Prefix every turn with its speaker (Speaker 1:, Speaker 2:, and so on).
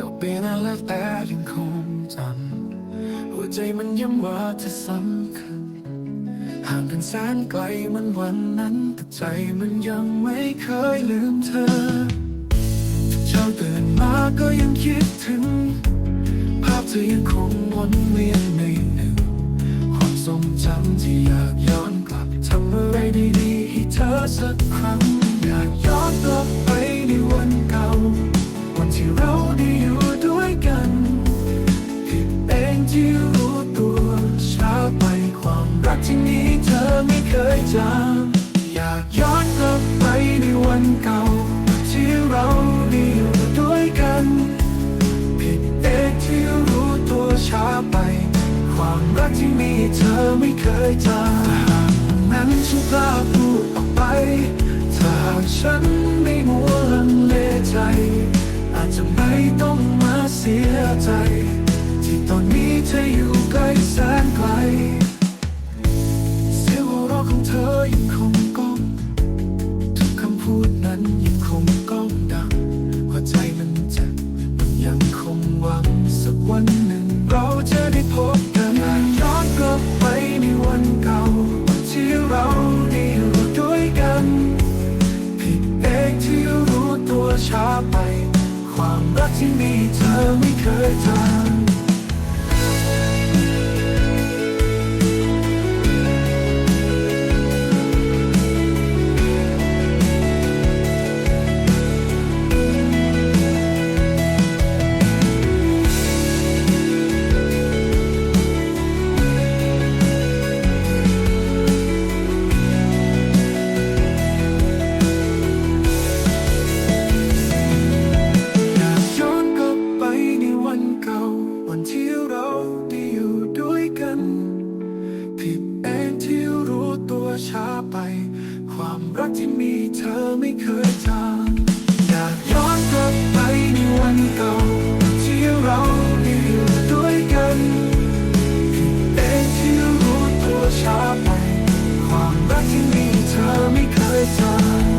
Speaker 1: จะเปลี่ยนอะไรแต่ยังคงจำหัวใจมันย้ำว่าเธอสำคัญห่างกันแสนไกลมันวันนั้นแต่ใจมันยังไม่เคยลืมเธอเช้าตื่นมาก็ยังคิดถึง ภาพเธอยังคงวนเวียนในหนึ่งความทรงจำที่อยากย้อนกลับทำอะไรดีๆให้เธอสัก จำอยากย้อนกลับไปในวันเก่า ที่เราได้อยู่ด้วยกัน ผิดเองที่รู้ตัวช้าไป ความรักที่มีเธอไม่เคยจางหากนั้นฉันกล้าพูดออกไป ถ้าหากฉันไม่มัวลังเลใจ อาจจะไม่ต้องมาเสียใจ ช้าไป ความรักที่มีเธอไม่เคยจา ช้าไป ความรักที่มีเธอไม่เคยจางอยากย้อนกลับไปในวันเก่า ที่เราได้อยู่ด้วยกันเองที่รู้ตัวช้าไป ความรักที่มีเธอไม่เคยจาง